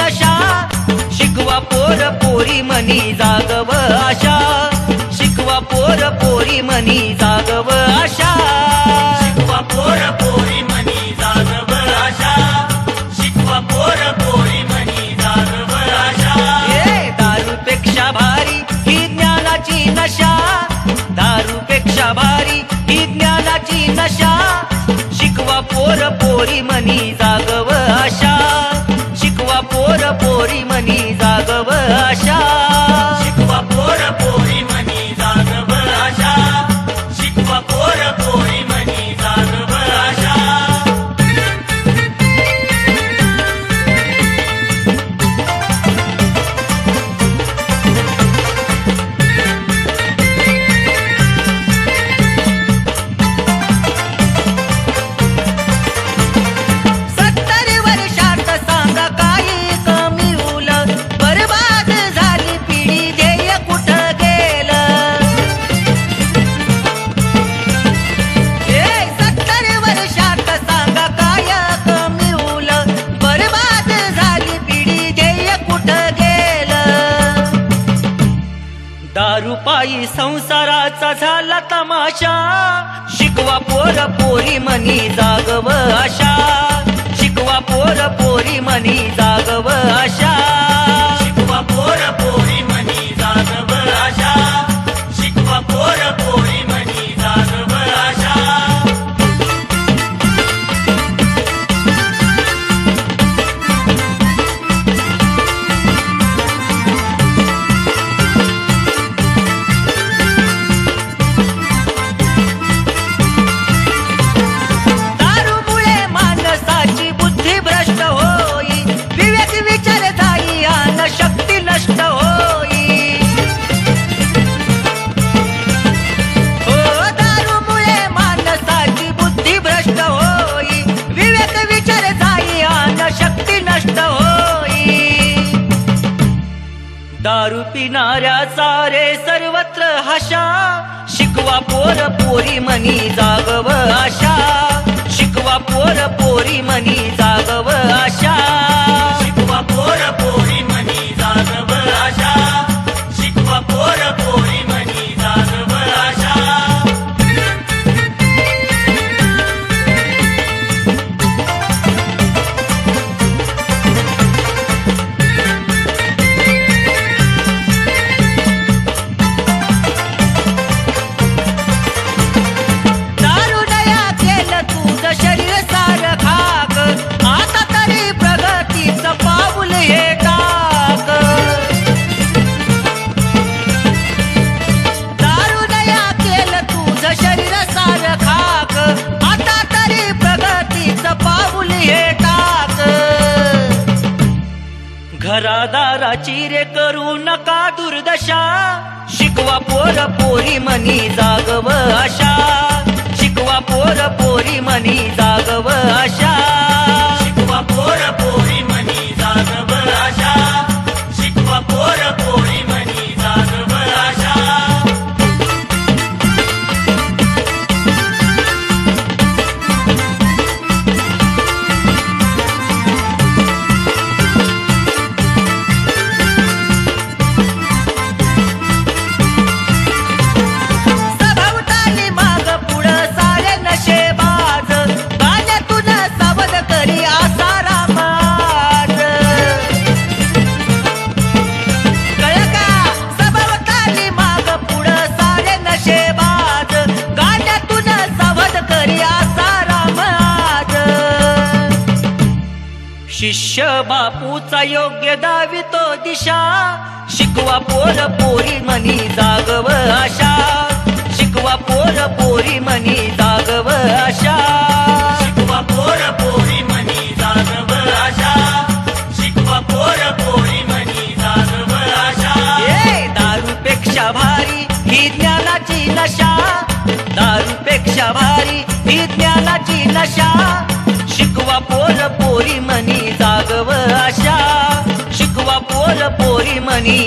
नशा. शिकवा पोर पोरी मनी जागव आशा. शिकवा पोर पोरी मनी जागव आशा. शिकवा पोर पोरी मनी जागव आशा. शिकवा पोर पोरी मनी जागव आशा. ए दारूपेक्षा भारी ही ज्ञानाची नशा. दारूपेक्षा भारी ही ज्ञानाची नशा. शिकवा पोर पोरी मनी जागव आशा पोरी मनी जागव आशा. आई संसाराचा झाला तमाशा. शिकवा पोर पोरी मनी जागव आशा. साऱ्या सारे सर्वत्र हशा शिकवा पोर पोरी मनी जागव आशा. शिकवा पोर पोरी मनी जागव आशा. घरादाराची रे करू नका दुर्दशा. शिकवा पोर पोरी मनी जागव आशा. शिष्य बापूचा योग्य दावितो दिशा. शिकवा पोर पोरी मनी जागव आशा. शिकवा पोर पोरी मनी जागव आशा. शिकवा पोर पोरी मनी जागव आशा. शिकवा पोर पोरी मनी जागव आशा. ए दारूपेक्षा भारी ही ज्ञानाची नशा. दारूपेक्षा भारी ही ज्ञानाची नशा. शिकवा पोर पोरी मनी जागव आशा. शिकवा पोर पोरी मनी